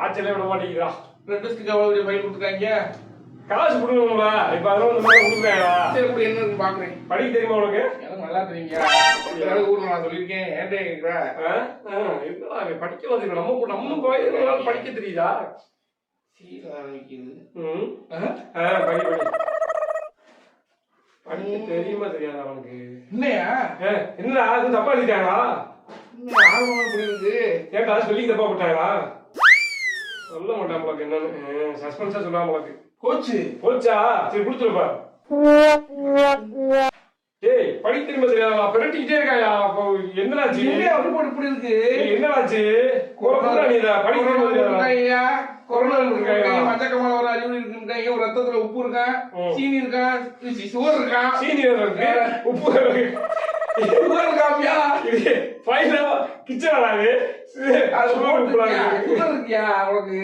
காய்ச்சலே விட மாட்டேங்கிறா ரெண்டு டெஸ்ட்டுக்கு அவ்வளோ பெரிய ஃபைல் கொடுத்துருக்காங்க. காசு கொடுக்கணும்ல இப்ப அதெல்லாம் இந்த மாதிரி கொடுக்குறாங்களா சரி இப்படி என்ன பார்க்குறேன் படிக்க தெரியுமா உனக்கு? எனக்கு நல்லா தெரியுங்க ஏதாவது ஊரில் நான் சொல்லியிருக்கேன். ஏன்டே கேட்குற என்னடா படிக்க வந்து நம்ம கூட- நம்ம வயதுல படிக்க தெரியுதா? படிக்க தெரியுமா தெரியாதா அவனுக்கு என்னையா? என்னடா அது தப்பா எழுதிட்டாங்களா? இப்படி இருக்கு ஏன்டா சொல்லி தப்பா போட்டாங்களா? சொல்ல மாட்டான் என்னன்னு. சஸ்பென்ஸா சொல்லாம உங்களுக்கு கோச்சு சரி கொடுத்துருப்பா. ஏய் படிக்க தெரியுமா தெரியாதா? பிரட்டிக்கிட்டே இருக்காயா? அப்போ என்னடாச்சு? என்னையா ரிப்போர்ட் இப்படி இருக்கு. ஏய், என்னடாச்சு? கொரோனா நீதா தெரியாதா? இருக்காங்கய்யா கொரோனா இருக்காங்க. இருக்காங்க மஞ்சக்கமல ஒரு அறிகுறி இருக்குன்றாங்க ஒரு ரத்தத்துல உப்பு இருக்கான் ம். சீனி இருக்கான் சீனியர் இருக்கு? உப்பு இருக்கு. சுகர் ஃபைல கிச்சன். சுகர் இருக்கியா உனக்கு